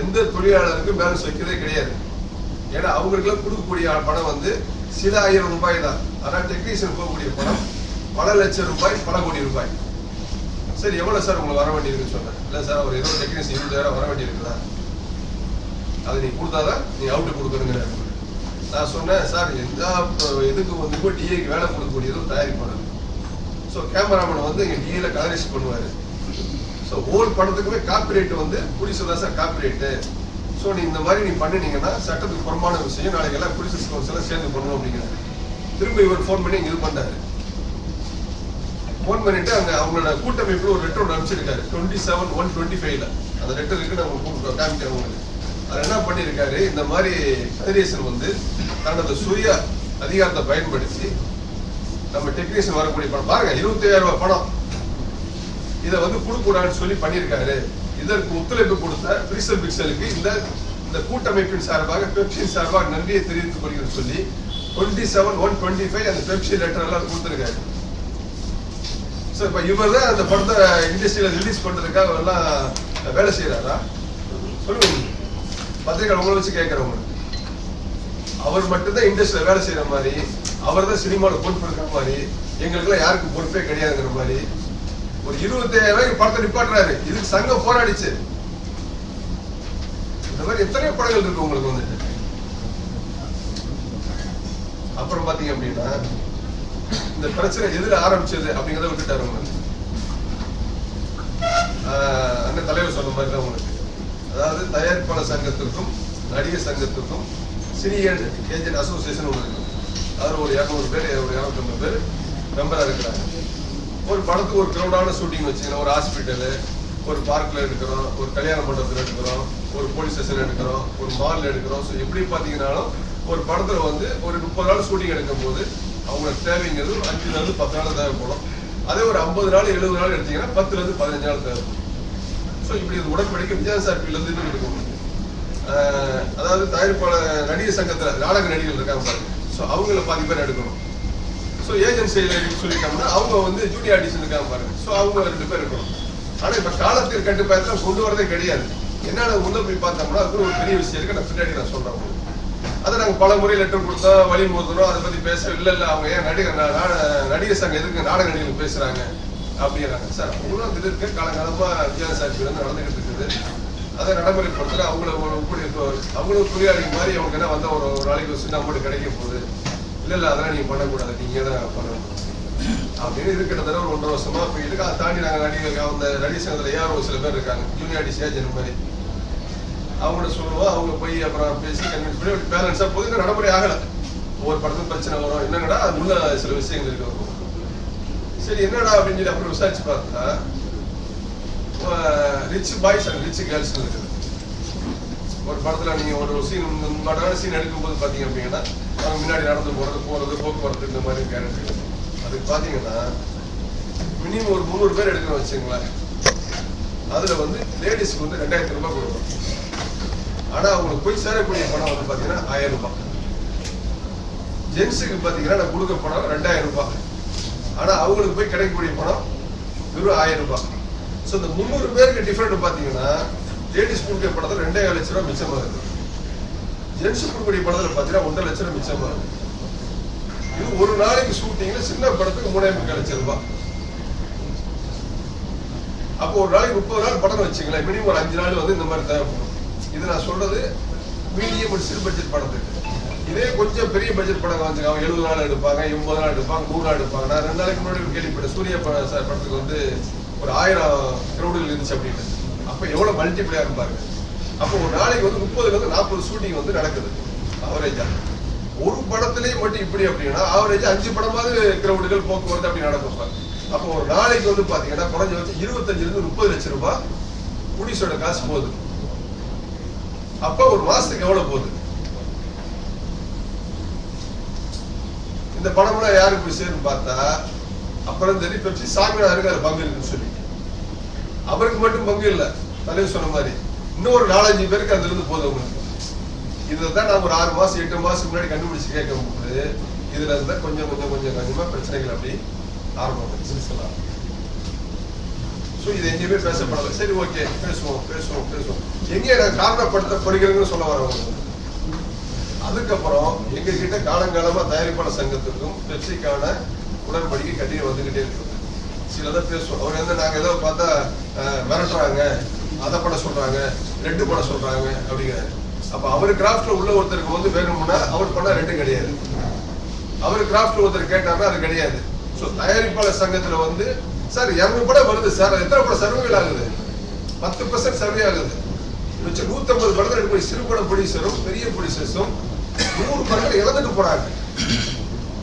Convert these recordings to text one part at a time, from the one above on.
எந்த தொழிலாளருக்கும் பேலன்ஸ் வைக்கிறதே கிடையாது. ஏன்னா அவங்களுக்குலாம் கொடுக்கக்கூடிய பணம் வந்து சில ஆயிரம் ரூபாய் தான். ஆனால் டெக்னீஷியன் போகக்கூடிய பணம். பல லட்சம் ரூபாய் பல கோடி ரூபாய். சரி எவ்வளோ சார் உங்களுக்கு வர வேண்டியிருக்குன்னு சொன்னேன். இல்லை சார் ஒரு இருபது டெக்னீஷியன் இருபதாயிரம் வர வேண்டியிருக்குதா? அது நீ கொடுத்தாதான் நீ அவுட்டு கொடுக்கணுங்கிற நான் சொன்னேன் சார் எந்த இதுக்கு வந்து டிஏக்கு வேலை கொடுக்கக்கூடியதும் தயாரிப்பாளர்? ஸோ கேமராமேன் வந்து இங்கே டிஏல கலரிஸ் பண்ணுவார். ஸோ ஓல் படத்துக்குமே காப்பிரைட் வந்து புடிச்சு தான் சார் காப்பிரைட்டு ஸோ நீ இந்த மாதிரி நீ பண்ணினீங்கன்னா சட்டத்துக்கு புறமான விஷயம் நாளைக்கு எல்லாம் புலிசஸ் கவுன்சில் எல்லாம் சேர்ந்து பண்ணணும் அப்படிங்கிறது. திரும்ப இவர் ஃபோன் பண்ணி இது பண்ணாரு. ஃபோன் பண்ணிட்டு அங்கே அவங்களோட கூட்டமைப்பில் ஒரு லெட்டர் ஒன்று அனுப்பிச்சிருக்காரு. டுவெண்ட்டி செவன் ஒன் டுவெண்ட்டி ஃபைவ்ல அந்த லெட்டர் இருக்கு நான் உங்களுக்கு காமிக்கிறேன் உங்களுக்கு. அவர் என்ன பண்ணியிருக்காரு இந்த மாதிரி ஃபெடரேஷன் வந்து தனது சுய அதிகாரத்தை பயன்படுத்தி நம்ம டெக்னீஷியன் வரக்கூடிய பணம். பாருங்க இருபத்தி ரூபாய் பணம். இதை வந்து கொடுக்கூடாதுன்னு சொல்லி பண்ணியிருக்காரு. இதற்கு ஒத்துழைப்பு கொடுத்த பிரிசல் பிக்சலுக்கு இந்த இந்த கூட்டமைப்பின் சார்பாக பெப்சின் சார்பாக நன்றியை தெரிவித்துக் கொள்கிறேன் சொல்லி twenty seven one twenty five அந்த பெப்சி லெட்டர் எல்லாம் கொடுத்துருக்காரு. ஸோ இப்போ இவர் தான் அந்த படத்தை இண்டஸ்ட்ரியில் ரிலீஸ் பண்ணுறதுக்காக எல்லாம் வேலை செய்கிறாரா சொல்லுங்க. பத்திரிகை உங்களை வச்சு கேட்குறவங்க அவர் மட்டும்தான் இண்டஸ்ட்ரியில் வேலை செய்கிற மாதிரி அவர் தான் சினிமாவில் பொறுப்பு இருக்கிற மாதிரி எங்களுக்கெல்லாம் யாருக்கும் பொறுப்பே கிடையாதுங்கிற மாதிரி ஒரு இருபத்தாயிரம் ரூபாய்க்கு படத்தை நிப்பாட்டுறாரு. இதுக்கு சங்கம் போராடிச்சு. இந்த மாதிரி எத்தனையோ படங்கள் இருக்கு உங்களுக்கு வந்துட்டு அப்புறம் பாத்தீங்க அப்படின்னா இந்த பிரச்சனை எதுல ஆரம்பிச்சது அப்படிங்கறத விட்டுட்டாரு உங்களுக்கு ஆஹ் அண்ணன் தலைவர் சொன்ன மாதிரி தான் உங்களுக்கு. அதாவது தயாரிப்பாளர் சங்கத்திற்கும் நடிகர் சங்கத்திற்கும் சினியர் ஏஜென்ட் அசோசியேஷன் ஒன்று இருக்கு. அதில் ஒரு இரநூறு பேர் ஒரு இரநூத்தம்பது பேர் மெம்பராக இருக்கிறாங்க. ஒரு படத்துக்கு ஒரு க்ரௌடான ஷூட்டிங் வச்சுக்கணும் ஒரு ஹாஸ்பிட்டலு ஒரு பார்க்கில் எடுக்கிறோம் ஒரு கல்யாண மண்டபத்தில் எடுக்கிறோம் ஒரு போலீஸ் ஸ்டேஷன் எடுக்கிறோம் ஒரு மாலில் எடுக்கிறோம். ஸோ எப்படி பார்த்தீங்கன்னாலும் ஒரு படத்தில் வந்து ஒரு முப்பது நாள் ஷூட்டிங் எடுக்கும் போது அவங்களுக்கு தேவைங்கிறது அஞ்சுலேருந்து பத்து நாள் தேவைப்படும். அதே ஒரு ஐம்பது நாள் எழுபது நாள் எடுத்தீங்கன்னா பத்துலேருந்து பதினஞ்சு நாள் தேவைப்படும். ஸோ இப்படி இது உடன்படிக்கை விஜயசார் சார்பிலேருந்து இது இருக்கும். அதாவது தயாரிப்பாளர் நடிகர் சங்கத்தில் நாடக நடிகர்கள் இருக்காங்க பாருங்க. ஸோ அவங்கள பாதி பேர் எடுக்கணும். ஸோ ஏஜென்சியில் சொல்லிட்டோம்னா அவங்க வந்து ஜூனியர் ஆடிஷன் இருக்காங்க பாருங்க. ஸோ அவங்க ரெண்டு பேர் இருக்கணும். ஆனால் இப்போ காலத்திற்கு கட்டுப்பாயத்தில் கொண்டு வரதே கிடையாது. என்னென்ன உள்ள போய் பார்த்தோம்னா அது ஒரு பெரிய விஷயம் இருக்கு. நான் பின்னாடி நான் சொல்கிறேன் அதை நாங்கள் பல முறை லெட்டர் கொடுத்தோம் வழி மோதுறோம். அதை பற்றி பேச இல்லை இல்லை. அவங்க ஏன் நடிகர் நா- நடிகர் சங்கம் எதுக்கு நாடக நடிகர்கள் பேசுறாங்க அப்படிங்கிறாங்க. சார் அவங்களும் இது இருக்கு. வித்தியாச சாட்சி வந்து நடந்துகிட்டு இருக்குது. அதை நடைமுறைப்படுத்துகிற அவங்கள ஒரு இப்போ- அவங்களும் தொழிலாளி மாதிரி அவங்க என்ன வந்தால் ஒரு ஒரு நாளைக்கு ஒரு சின்ன அமௌண்ட் கிடைக்க போகுது. இல்ல இல்ல அதெல்லாம் நீங்க பண்ணக்கூடாது. நீங்க தான் பண்ணணும்? அப்படின்னு இது கிட்டத்தட்ட ஒரு ஒன்றரை வருஷமா இப்போ இதுக்கு அதை தாண்டி நாங்கள் நடிகர் அந்த நடிகர் சங்கத்தில் ஒரு சில பேர் இருக்காங்க. ஜூனியர் ஆர்டிஸ்ட் ஏஜென்ட் மாதிரி. அவங்கள்ட்ட சொல்லுவோம். அவங்க போய் அப்புறம் பேசி கன்வின்ஸ் பண்ணி அப்படி பேலன்ஸாக போது இன்னும் நடைமுறை ஆகலை. ஒவ்வொரு படத்துக்கும் பிரச்சனை வரும். என்னங்கடா? அது உள்ள சில விஷயங்கள் இருக்கு. சரி என்னடா அப்படின்னு சொல்லி அப்புறம் விசாரிச்சு பார்த்தா rich boys and rich girls இருக்குது. ஒரு படத்துல நீங்க ஒரு சீன் முன்னாடி சீன் எடுக்கும்போது பாத்தீங்க அப்படின்னா முன்னாடி நடந்து போறது போறது போக்குவரத்து இந்த மாதிரி கேரண்டி அதுக்கு பாத்தீங்கன்னா மினிமம் ஒரு முந்நூறு பேர் எடுக்கணும் வச்சுங்களேன் அதுல வந்து லேடிஸ்க்கு வந்து ரெண்டாயிரத்தி ரூபாய் கொடுக்கணும். ஆனா அவங்களுக்கு போய் சேரக்கூடிய பணம் வந்து பாத்தீங்கன்னா ஆயிரம் ரூபாய். ஜென்ஸுக்கு பாத்தீங்கன்னா நான் கொடுக்க பணம் ரெண்டாயிரம் ரூபாய். ஆனா அவங்களுக்கு போய் கிடைக்கக்கூடிய பணம் வெறும் ஆயிரம் ரூபாய். ஸோ இந்த முந்நூறு பேருக்கு டிஃபரெண்ட் பாத்தீங்கன்னா லேடிஸ் கொடுக்க படத்துல ரெண்டே லட்சம் ரூபாய் மிச்சமாகுது. ஜென்ஸ் கொடுக்கக்கூடிய படத்துல பாத்தீங்கன்னா ஒன்றரை லட்சம் ரூபாய் இது ஒரு நாளைக்கு ஷூட்டிங்ல சின்ன படத்துக்கு மூணாயிரம் முக்கால் லட்சம் ரூபாய் அப்போ ஒரு நாளைக்கு முப்பது நாள் படம் வச்சுங்களேன். மினிமம் ஒரு அஞ்சு நாள் வந்து இந்த மாதிரி தேவைப்படும். இது நான் சொல்றது மீடியம் ஒரு சிறு பட்ஜெட் படத்துக்கு இதே. கொஞ்சம் பெரிய பட்ஜெட் படம் வச்சுங்க அவங்க எழுபது நாள் எடுப்பாங்க எண்பது நாள் எடுப்பாங்க நூறு நாள் எடுப்பாங்க. நான் ரெண்டு நாளைக்கு முன்னாடி கேள்விப்பட்டேன். சூரிய சார் படத்துக்கு வந்து ஒரு ஆயிரம் கிரௌடுகள் இருந்துச்சு அப்படின்னு. அப்போ எவ்வளோ மல்டிப்ளையா இருப்பாங்க அப்போ ஒரு நாளைக்கு வந்து முப்பதுல இருந்து நாற்பது ஷூட்டிங் வந்து நடக்குது. ஆவரேஜா ஒரு படத்திலேயே மட்டும் இப்படி அப்படின்னா ஆவரேஜ் அஞ்சு படமாவது கிரௌடுகள் போக்குவரத்து அப்படி நடக்கும் சார் அப்போ ஒரு நாளைக்கு வந்து பாத்தீங்கன்னா குறைஞ்ச வச்சு இருபத்தஞ்சிலிருந்து முப்பது லட்சம் ரூபாய் புடிசோட காசு போகுது. அப்ப ஒரு மாசத்துக்கு எவ்வளவு போகுது? இந்த பணம்லாம் யாருக்கு போய் சேரும் பார்த்தா அப்புறம் தெரியும் பெப்சி சாமியாருக்கு அது பங்கு இருக்குன்னு சொல்லி. அவருக்கு மட்டும் பங்கு இல்லை. தலைவர் சொன்ன மாதிரி. இன்னும் ஒரு நாலஞ்சு பேருக்கு அதுல இருந்து போதும் உங்களுக்கு இதை தான் நான் ஒரு ஆறு மாசம் எட்டு மாசம் முன்னாடி கண்டுபிடிச்சு கேட்கும்போது இதுல இருந்தா கொஞ்சம் கொஞ்சம் கொஞ்சம் கொஞ்சமா பிரச்சனைகள் அப்படி ஆரம்பம் பிரச்சனை ஸோ ஸோ இது எங்கேயுமே பேசப்படலை. சரி ஓகே. பேசுவோம் பேசுவோம் பேசுவோம். எங்கே நான் காரணப்படுத்தப்படுகிறேன்னு சொல்ல வரவங்க. அதுக்கப்புறம் எங்க கிட்ட காலங்காலமா தயாரிப்பாளர் சங்கத்துக்கும் பெப்சிக்கான உடன்படிக்கை கட்டி வந்துகிட்டே இருக்குது சிலதான் பேசுவோம். அவர் வந்து நாங்க ஏதோ பார்த்தா மிரட்டுறாங்க. அதை பண்ண சொல்றாங்க ரெண்டு பட சொல்றாங்க அப்படிங்கிறாரு. அப்ப அவர் கிராஃப்ட்ல உள்ள ஒருத்தருக்கு வந்து வேணும்னா அவர் பண்ண ரெண்டு கிடையாது. அவர் கிராஃப்ட்ல ஒருத்தர் கேட்டாருன்னா அது கிடையாது. ஸோ தயாரிப்பாளர் சங்கத்துல வந்து சார் இரநூறு படம் வருது சார் எத்தனை படம் சர்வைகள் ஆகுது? பத்து பர்சன்ட் சர்வே ஆகுது. வச்சு நூத்தம்பது படத்தில் எடுக்கக்கூடிய சிறு படம் ப்ரொடியூசரும் பெரிய ப்ரொடியூசர்ஸும் நூறு படங்கள் இழந்துட்டு போறாங்க.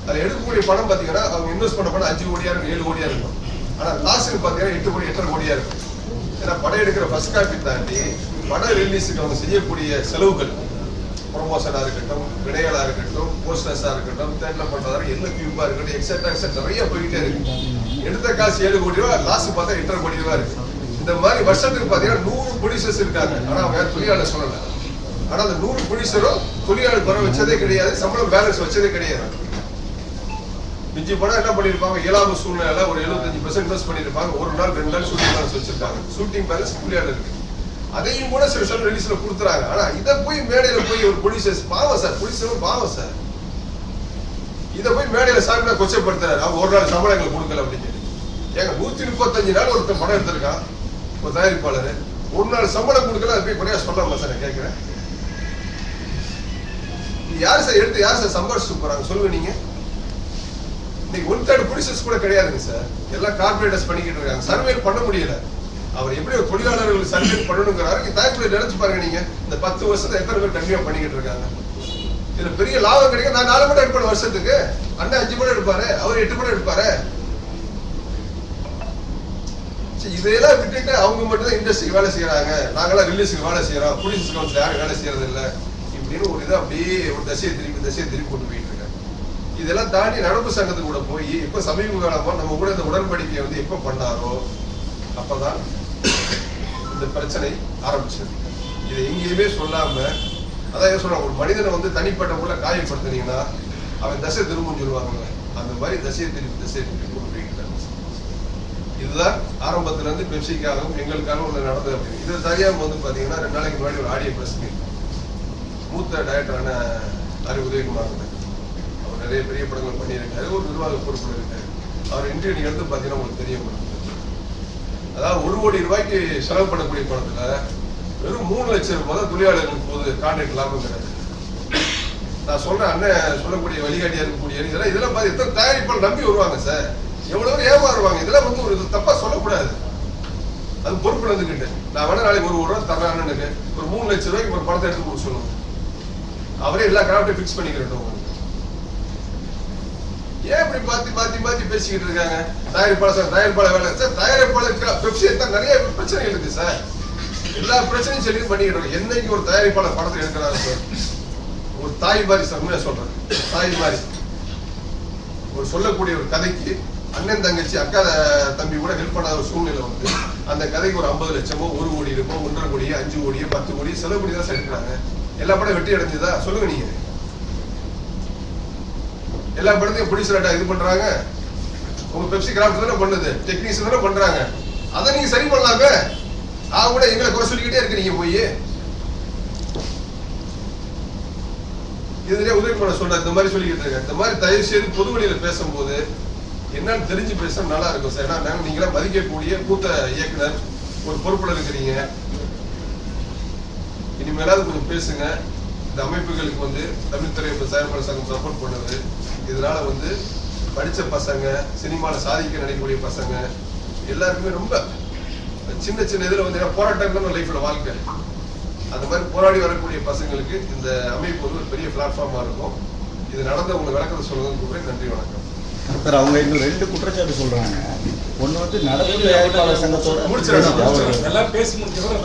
அது எடுக்கக்கூடிய படம் பாத்தீங்கன்னா அவங்க இன்வெஸ்ட் பண்ண படம் அஞ்சு கோடியா இருக்கும் ஏழு கோடியா இருக்கும். ஆனா லாஸ்ட் பாத்தீங்கன்னா எட்டு கோடி எட்டரை கோடியா இருக்கும். ஏன்னா படம் எடுக்கிற ஃபர்ஸ்ட் காப்பி தாண்டி படம் ரிலீஸுக்கு அவங்க செய்யக்கூடிய செலவுகள் ப்ரொமோஷனாக இருக்கட்டும் விடைகளா இருக்கட்டும் போஸ்டர்ஸா இருக்கட்டும் தேட்டில் பண்றதா என்ன கியூபா இருக்கட்டும் எக்ஸட்ரா எக்ஸட்ரா நிறைய போயிட்டே இருக்கு. எடுத்த காசு ஏழு கோடி ரூபா லாஸ்ட் பார்த்தா எட்டரை கோடி ரூபா இருக்கு. இந்த மாதிரி வருஷத்துக்கு பாத்தீங்கன்னா நூறு ப்ரொடியூசர்ஸ் இருக்காங்க. ஆனா அவங்க தொழிலாளர் சொல்லலை. ஆனா அந்த நூறு ப்ரொடியூசரும் தொழிலாளர் குறை வச்சதே கிடையாது சம்பளம் பேலன்ஸ் வச்சதே கிடையாது. மிஞ்சி படம் என்ன பண்ணிருப்பாங்க? இயலாம சூழ்நிலை ஒரு 75% பெர்சென்ட் இன்வெஸ்ட் பண்ணிருப்பாங்க. ஒரு நாள் ரெண்டு நாள் ஷூட்டிங் பேலன்ஸ் வச்சிருப்பாங்க ஷூட்டிங் பேலன்ஸ் கூலியால இருக்கு. அதையும் கூட சில சில ரிலீஸ்ல கொடுத்துறாங்க. ஆனா இதை போய் மேடையில போய் ஒரு போலீஸ் பாவம் சார். போலீஸ் பாவம் சார். இதை போய் மேடையில சாமி கொச்சப்படுத்துறாரு. அவங்க ஒரு நாள் சம்பளம் எங்களுக்கு கொடுக்கல அப்படின்னு சொல்லி ஏங்க நூத்தி முப்பத்தஞ்சு நாள் ஒருத்தர் படம் எடுத்திருக்கான். ஒரு தயாரிப்பாளர். ஒரு நாள் சம்பளம் கொடுக்கல அது போய் குறையா சொல்லலாமா சார்? நான் கேட்கிறேன். இது யார் சார்? எடுத்து யார் சார் சம்பாரிச்சு போறாங்க? சொல்லுங்க நீங்க. இன்னைக்கு ஒன் தேர்ட் புரிசஸ் கூட கிடையாதுங்க சார். எல்லாம் கார்பரேட்டர்ஸ் பண்ணிக்கிட்டு இருக்காங்க. சர்வே பண்ண முடியல. அவர் எப்படி ஒரு தொழிலாளர்கள் சர்வே பண்ணணுங்கிறாரு தயாரிப்பு நினைச்சு பாருங்க நீங்க. இந்த பத்து வருஷத்துல எத்தனை பேர் கம்மியா பண்ணிக்கிட்டு இருக்காங்க. இதுல பெரிய லாபம் கிடைக்கும் நான் நாலு மணி எடுப்பேன் வருஷத்துக்கு. அண்ணன் அஞ்சு மணி எடுப்பாரு அவர் எட்டு மணி எடுப்பாரு. சரி, இதையெல்லாம் விட்டுட்டு அவங்க மட்டும் தான் இண்டஸ்ட்ரிக்கு வேலை செய்யறாங்க. நாங்களாம் ரிலீஸுக்கு வேலை செய்யறோம். போலீஸ் கவுன்சில் யாரும் வேலை செய்யறது இல்லை இப்படின்னு ஒரு இதை அப்படியே ஒரு தசையை திருப்பி தசையை திருப்பி கொண்டு போயிட்டு இருக்காங்க. இதெல்லாம் தாண்டி நடப்பு சங்கத்துக்கு கூட போய் இப்ப சமீப காலமா நம்ம கூட இந்த உடன்படிக்கையை வந்து எப்ப பண்ணாரோ அப்பதான் இந்த பிரச்சனை ஆரம்பிச்சது. இதை எங்கேயுமே சொல்லாம அதான் என்ன சொல்றாங்க ஒரு மனிதனை வந்து தனிப்பட்ட முறையில் காயப்படுத்துனீங்கன்னா அவன் தசை திரும்பும் சொல்லுவாங்க அந்த மாதிரி தசையை திருப்பி தசையை திருப்பி கொண்டு இதுதான் ஆரம்பத்துல இருந்து பெப்சிக்காகவும் எங்களுக்காகவும் ஒன்று நடந்தது அப்படின்னு. இது தெரியாம வந்து பாத்தீங்கன்னா ரெண்டு நாளைக்கு முன்னாடி ஒரு ஆடியோ பிரஸ் மூத்த டைரக்டரான அறிவுதயகுமார் நிறைய பெரிய படங்கள் பண்ணியிருக்காரு ஒரு நிர்வாக பொறுப்பில் இருக்காரு அவர் இன்டர்வியூ எடுத்து பார்த்தீங்கன்னா உங்களுக்கு தெரிய முடியும் அதாவது ஒரு கோடி ரூபாய்க்கு செலவு பண்ணக்கூடிய படத்துல வெறும் மூணு லட்சம் ரூபாய் தான் தொழிலாளர்களுக்கு போது கான்ட்ராக்ட் கிடையாது. நான் சொல்றேன் அண்ணன் சொல்லக்கூடிய வழிகாட்டியா இருக்கக்கூடிய இதெல்லாம் இதெல்லாம் பார்த்து எத்தனை தயாரிப்பால் நம்பி வருவாங்க சார். எவ்வளவு ஏமாறுவாங்க. இதெல்லாம் வந்து ஒரு தப்பா சொல்லக்கூடாது. அது பொறுப்பு இருந்துக்கிட்டு நான் வேணா நாளைக்கு ஒரு ஒரு ரூபா தரேன் ஒரு மூணு லட்சம் ரூபாய்க்கு ஒரு படத்தை எடுத்து கொடுக்க சொல்லுங்க. அவரே எல்லா கிராஃப்டையும் ஃபிக்ஸ் பண்ணிக்கிறட்டும் உங்களுக்கு. ஏன் இப்படி மாத்தி மாத்தி மாத்தி பேசிக்கிட்டு இருக்காங்க? தயாரிப்பாளர் சார் தயாரிப்பாளர் வேலை. சார் தயாரிப்பாளர் பெப்சி தான் நிறைய பிரச்சனைகள் இருக்கு சார். எல்லா பிரச்சனையும் சரி பண்ணிக்கிட்டு இருக்கோம். என்னைக்கு ஒரு தயாரிப்பாளர் படத்தில் எடுக்கிறாரு சார்? ஒரு தாய் மாதிரி சார் உண்மையா சொல்றேன். தாய் மாதிரி. ஒரு சொல்லக்கூடிய ஒரு கதைக்கு அண்ணன் தங்கச்சி அக்கா தம்பி கூட ஹெல்ப் பண்ணாத ஒரு சூழ்நிலை வந்து அந்த கதைக்கு ஒரு ஐம்பது லட்சமோ ஒரு கோடி இருக்கோ ஒன்றரை கோடி அஞ்சு கோடி பத்து கோடி செலவு கோடி தான் சார் எடுக்கிறாங்க. எல்லா படம் வெட்டி அடைஞ்சுதா? சொல்லுங்க நீங்க. எல்லா படத்தையும் ப்ரொடியூசர் இது பண்றாங்க. உங்க பெப்சி கிராஃப்ட் தானே பண்ணுது டெக்னீஷியன் தானே பண்றாங்க. அதை நீங்க சரி பண்ணலாமே நான் கூட எங்களை குறை சொல்லிக்கிட்டே இருக்கிறீங்க போய். இதுலயே உதவி பண்ண சொல்ற இந்த மாதிரி சொல்லிக்கிட்டு இருக்கேன் இந்த மாதிரி தயவு செய்து பொது வழியில பேசும்போது என்னன்னு தெரிஞ்சு பேச நல்லா இருக்கும் சார். ஏன்னா நாங்க நீங்களா மதிக்கக்கூடிய மூத்த இயக்குனர் ஒரு பொறுப்புல இருக்கிறீங்க. இனிமேலாவது கொஞ்சம் பேசுங்க. இந்த அமைப்புகளுக்கு வந்து தமிழ் திரை தயாரிப்பாளர் சங்கம் சப்போர்ட் பண்ணுது. இதனால வந்து படிச்ச பசங்க சினிமால சாதிக்க நினைக்கக்கூடிய பசங்க எல்லாருக்குமே ரொம்ப சின்ன சின்ன இதுல வந்து போராட்டம் தான் லைஃப்ல வாழ்க்கை. அந்த மாதிரி போராடி வரக்கூடிய பசங்களுக்கு இந்த அமைப்பு வந்து ஒரு பெரிய பிளாட்ஃபார்மா இருக்கும். இது நடந்த உங்க விளக்கத்தை சொல்லுங்க கூப்பிட்டு நன்றி வணக்கம். சார் அவங்க இன்னும் ரெண்டு குற்றச்சாட்டு சொல்றாங்க. ஒண்ணு வந்து நடப்பு தயாரிப்பாளர் சங்கத்தோட முடிச்சிடலாம். எல்லாம் பேசி முடிச்சவரை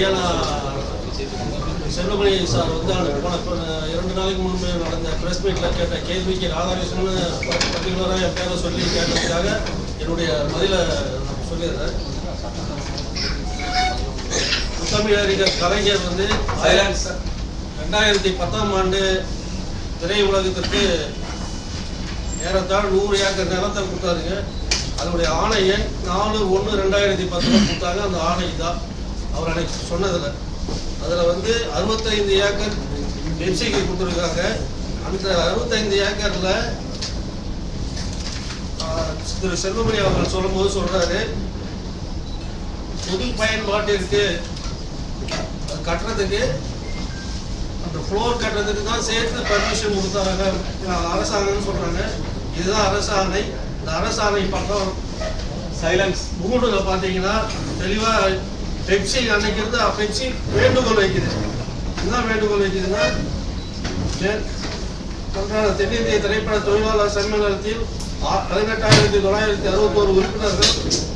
வைக்கணும் செல்வமணி சார் வந்து அன்னைக்கு போன இரண்டு நாளைக்கு முன்பு நடந்த பிரஸ் மீட்டில் கேட்ட கேள்விக்கு ராதாகிருஷ்ணன் பர்டிகுலராக என் பேரை சொல்லி கேட்டதுக்காக என்னுடைய பதிலை நான் சொல்லிடுறேன். முத்தமிழறிஞர் கலைஞர் வந்து ரெண்டாயிரத்தி பத்தாம் ஆண்டு திரை உலகத்திற்கு ஏறத்தாழ் நூறு ஏக்கர் நிலத்தை கொடுத்தாருங்க. அதனுடைய ஆணை எண் நாலு ஒன்று ரெண்டாயிரத்தி பத்தில் கொடுத்தாங்க. அந்த ஆணை தான் அவர் அன்னைக்கு சொன்னதில். அதில் வந்து அறுபத்தைந்து ஏக்கர் பெப்சிக்கு கொடுத்துருக்காங்க. அந்த அறுபத்தைந்து ஏக்கரில் திரு செல்வமணி அவர்கள் சொல்லும்போது சொல்றாரு. பொது பயன்பாட்டிற்கு அது கட்டுறதுக்கு அந்த ஃப்ளோர் கட்டுறதுக்கு தான் சேர்த்து பர்மிஷன் கொடுத்தாங்க. அரசாங்கம்னு சொல்றாங்க. இதுதான் அரசாணை. இந்த அரசாணை பக்கம் சைலன்ஸ் மூணுல பார்த்தீங்கன்னா தெளிவா பெப்சி அணைக்கிறது இருந்து பெப்சி வேண்டுகோள் வைக்குது என்ன வேண்டுகோள் வைக்குதுன்னா தென்னிந்திய திரைப்பட தொழிலாளர் சம்மேளனத்தில் பதினெட்டாயிரத்தி தொள்ளாயிரத்தி அறுபத்தோரு உறுப்பினர்கள்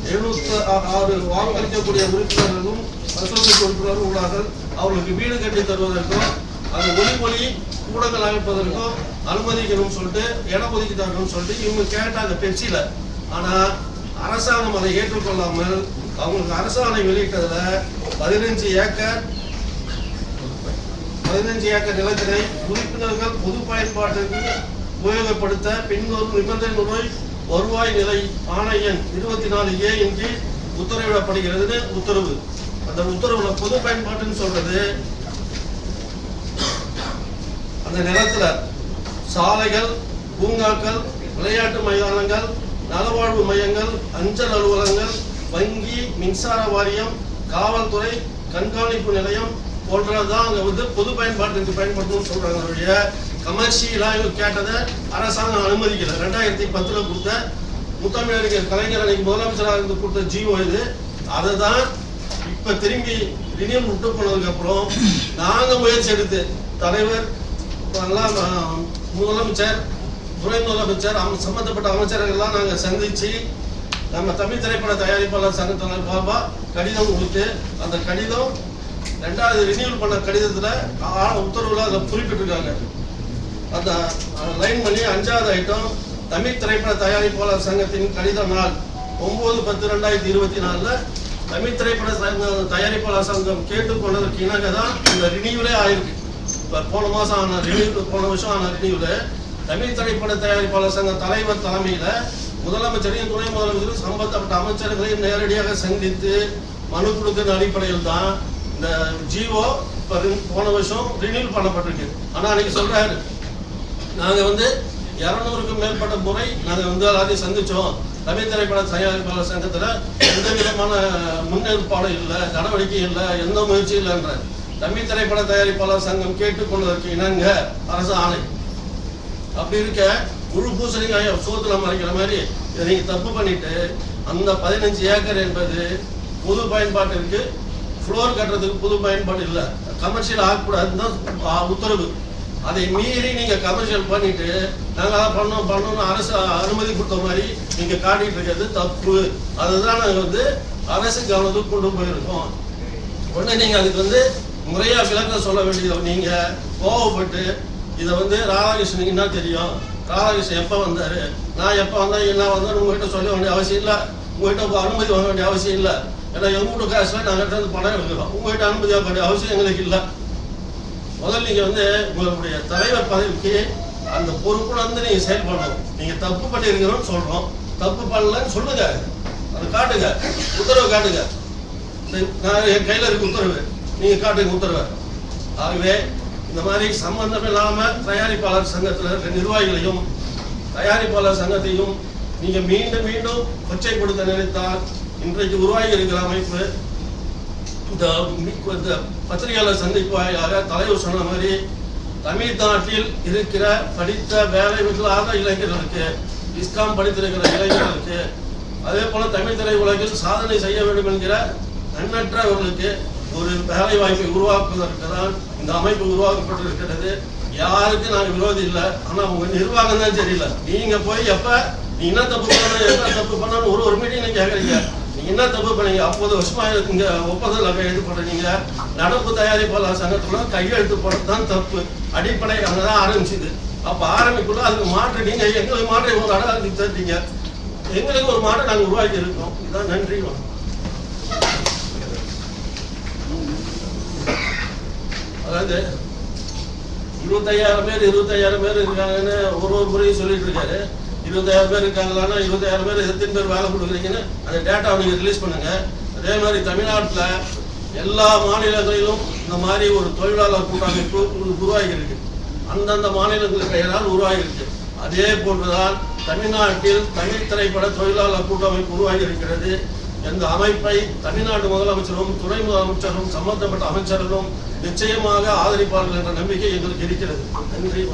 எழுநூத்தி ஆறு வாக்களிக்கக்கூடிய உறுப்பினர்களும் அசோசியேட் உறுப்பினரும் உள்ளார்கள் அவர்களுக்கு வீடு கட்டி தருவதற்கும் அந்த ஒளிமொழி கூடங்கள் அமைப்பதற்கும் அனுமதிக்கணும்னு சொல்லிட்டு இடம் ஒதுக்கி தரணும்னு சொல்லிட்டு இவங்க கேட்டாங்க பெப்சியில் ஆனால் அரசாங்கம் அதை ஏற்றுக்கொள்ளாமல் அவங்களுக்கு அரசாணை வெளியிட்டதுல பதினஞ்சு ஏக்கர் பதினஞ்சு ஏக்கர் நிலத்தினை உறுப்பினர்கள் பொது பயன்பாட்டிற்கு உபயோகப்படுத்த பின்வரும் நிபந்தனைகளுடன் வருவாய் நிலை ஆணையன் இருபத்தி நாலு ஏ இன்றி உத்தரவிடப்படுகிறதுன்னு உத்தரவு. அந்த உத்தரவுல பொது பயன்பாட்டுன்னு சொல்றது அந்த நிலத்துல சாலைகள் பூங்காக்கள் விளையாட்டு மைதானங்கள் நலவாழ்வு மையங்கள் அஞ்சல் அலுவலகங்கள் வங்கி மின்சார வாரியம் காவல்துறை கண்காணிப்பு நிலையம் போன்றதுதான் அங்க வந்து பொது பயன்பாட்டுக்கு பயன்படுத்தணும்னு சொல்றாங்க. ஒழிய கமர்ஷியலா இவங்க கேட்டதை அரசாங்கம் அனுமதிக்கல. ரெண்டாயிரத்தி பத்துல கொடுத்த முத்தமிழறிஞர் கலைஞர் அன்னைக்கு முதலமைச்சராக இருந்து கொடுத்த ஜியோ இது. அதை தான் இப்ப திரும்பி ரினியூல் விட்டு போனதுக்கு அப்புறம் நாங்க முயற்சி எடுத்து தலைவர் எல்லாம் முதலமைச்சர் துணை முதலமைச்சர் அம- அமைச்சர்கள் அமைச்சர்கள்லாம் நாங்க சந்திச்சு நம்ம தமிழ் திரைப்பட தயாரிப்பாளர் சங்கத்தினர் பாபா கடிதம் கொடுத்து அந்த கடிதம் ரெண்டாவது ரினியூவல் பண்ண கடிதத்தில் உத்தரவில் அதில் அதை குறிப்பிட்டிருக்காங்க. அந்த லைன் பண்ணி அஞ்சாவது ஐட்டம் தமிழ் திரைப்பட தயாரிப்பாளர் சங்கத்தின் கடித நாள் ஒம்பது பத்து ரெண்டாயிரத்தி இருபத்தி நாலில் தமிழ் திரைப்பட சங்க- தயாரிப்பாளர் சங்கம் கேட்டுக்கொண்டதற்கு இணங்க தான் இந்த ரினியூவலே ஆயிருக்கு. இப்போ போன மாதம் ஆன ரினியூ போன வருஷம் ஆன ரினியூவில் தமிழ் திரைப்பட தயாரிப்பாளர் சங்க தலைவர் தலைமையில் முதலமைச்சரையும் துணை முதலமைச்சரும் சம்பந்தப்பட்ட அமைச்சர்களையும் நேரடியாக சந்தித்து மனு கொடுக்கிற அடிப்படையில் தான் இந்த ஜிஓ போன வருஷம் ரினியூல் பண்ணப்பட்டிருக்கு. ஆனால் அன்னைக்கு சொல்றாரு. நாங்கள் வந்து இரநூறுக்கும் மேற்பட்ட முறை நாங்கள் வந்து எல்லாத்தையும் சந்திச்சோம். தமிழ் திரைப்பட தயாரிப்பாளர் சங்கத்தில் எந்த விதமான முன்னேற்பாடும் இல்லை நடவடிக்கை இல்லை எந்த முயற்சியும் இல்லைன்ற தமிழ் திரைப்பட தயாரிப்பாளர் சங்கம் கேட்டுக்கொள்வதற்கு இணங்க அரசு ஆணை. அப்படி இருக்க முழு பூசணிக்காய சோத்துல மறைக்கிற மாதிரி இதை நீங்க தப்பு பண்ணிட்டு அந்த பதினஞ்சு ஏக்கர் என்பது பொது பயன்பாட்டிற்கு ஃப்ளோர் கட்டுறதுக்கு பொது பயன்பாடு இல்லை. கமர்ஷியல் ஆகக்கூடாதுன்னு தான் உத்தரவு. அதை மீறி நீங்க கமர்ஷியல் பண்ணிட்டு நாங்க அதை பண்ணோம் பண்ணோம்னு அரசு அனுமதி கொடுத்த மாதிரி நீங்க காட்டிட்டு இருக்கிறது தப்பு. அதுதான் நாங்க வந்து அரசு கவனத்துக்கு கொண்டு போயிருக்கோம். உடனே நீங்க அதுக்கு வந்து முறையா விளக்கம் சொல்ல வேண்டியது. நீங்க கோவப்பட்டு இதை வந்து ராதாகிருஷ்ணனுக்கு என்ன தெரியும்? ராதாகிருஷ்ணன் எப்போ வந்தார்? நான் எப்போ வந்தேன்? என்ன வந்தேன் உங்ககிட்ட சொல்ல வேண்டிய அவசியம் இல்லை. உங்ககிட்ட உங்க அனுமதி வாங்க வேண்டிய அவசியம் இல்லை. ஏன்னா எங்கள் வீட்டு காசுல நாங்கள் கிட்ட இருந்து பணம் எடுக்கிறோம் உங்ககிட்ட அனுமதி வாங்க வேண்டிய அவசியம் எங்களுக்கு இல்லை. முதல்ல நீங்கள் வந்து உங்களுடைய தலைவர் பதவிக்கு அந்த பொறுப்புல வந்து நீங்க செயல்படணும். நீங்கள் தப்பு பண்ணியிருக்கிறோம்னு சொல்கிறோம் தப்பு பண்ணலன்னு சொல்லுங்க. அதை காட்டுங்க. உத்தரவு காட்டுங்க. நான் என் கையில் இருக்க உத்தரவு. நீங்கள் காட்டுங்க உத்தரவை. ஆகவே இந்த மாதிரி சம்பந்தம் இல்லாம தயாரிப்பாளர் சங்கத்துல நிர்வாகிகளையும் தயாரிப்பாளர் சங்கத்தையும் நீங்க மீண்டும் மீண்டும் கொச்சைப்படுத்த நினைத்தால் இன்றைக்கு உருவாகி இருக்கிற அமைப்பு இந்த இந்த பத்திரிகையாளர் சந்திப்பு தலைவர் சொன்ன மாதிரி தமிழ்நாட்டில் இருக்கிற படித்த வேலை இல்லாத இளைஞர்களுக்கு இஸ்காம் படித்திருக்கிற இளைஞர்களுக்கு அதே போல தமிழ் திரை உலகில் சாதனை செய்ய வேண்டும் என்கிற நன்னற்றவர்களுக்கு ஒரு வேலை வாய்ப்பை உருவாக்குவதற்கு தான் இந்த அமைப்பு உருவாக்கப்பட்டிருக்கிறது. யாருக்கும் நாங்கள் விரோதி இல்லை. ஆனால் உங்க நிர்வாகம் தான் சரியில்லை. நீங்க போய் எப்ப நீ என்ன தப்பு பண்ண என்ன தப்பு பண்ணு ஒரு ஒரு மீட்டிங் கேட்குறீங்க நீங்க என்ன தப்பு பண்ணீங்க? அப்போது வருஷமா இங்க ஒப்பந்தத்தில் கையெழுத்து போடுறீங்க நடப்பு தயாரிப்பாளர் சங்கத்துல கையெழுத்து போடுறது தான் தப்பு. அடிப்படை அங்கதான் ஆரம்பிச்சுது. அப்ப ஆரம்பிக்குள்ள அதுக்கு மாற்று நீங்க எங்களுக்கு மாற்று ஒரு அடாதி தந்தீங்க எங்களுக்கு ஒரு மாற்றம் நாங்கள் உருவாக்கி இருக்கோம் இதுதான் நன்றி வணக்கம். அதாவது இருபத்தையாயிரம் பேர் இருபத்தையாயிரம் பேர் இருக்காங்கன்னு ஒரு ஒரு முறையும் சொல்லிட்டு இருக்காரு. இருபத்தாயிரம் பேர் இருக்காங்களான்னா இருபத்தாயிரம் பேர் எத்தனை பேர் வேலை கொடுக்குறீங்கன்னு அந்த டேட்டாவை நீங்கள் ரிலீஸ் பண்ணுங்க. அதே மாதிரி தமிழ்நாட்டுல எல்லா மாநிலங்களிலும் இந்த மாதிரி ஒரு தொழிலாளர் கூட்டமைப்பு உருவாகியிருக்கு. உருவாகி இருக்கு அந்தந்த மாநிலங்களுக்கு பெயரால் உருவாகியிருக்கு. அதே போன்றுதான் தமிழ்நாட்டில் தமிழ் திரைப்பட தொழிலாளர் கூட்டமைப்பு உருவாகி எந்த அமைப்பை தமிழ்நாடு முதலமைச்சரும் துணை முதலமைச்சரும் சம்பந்தப்பட்ட அமைச்சர்களும் நிச்சயமாக ஆதரிப்பார்கள் என்ற நம்பிக்கை எங்களுக்கு இருக்கிறது நன்றி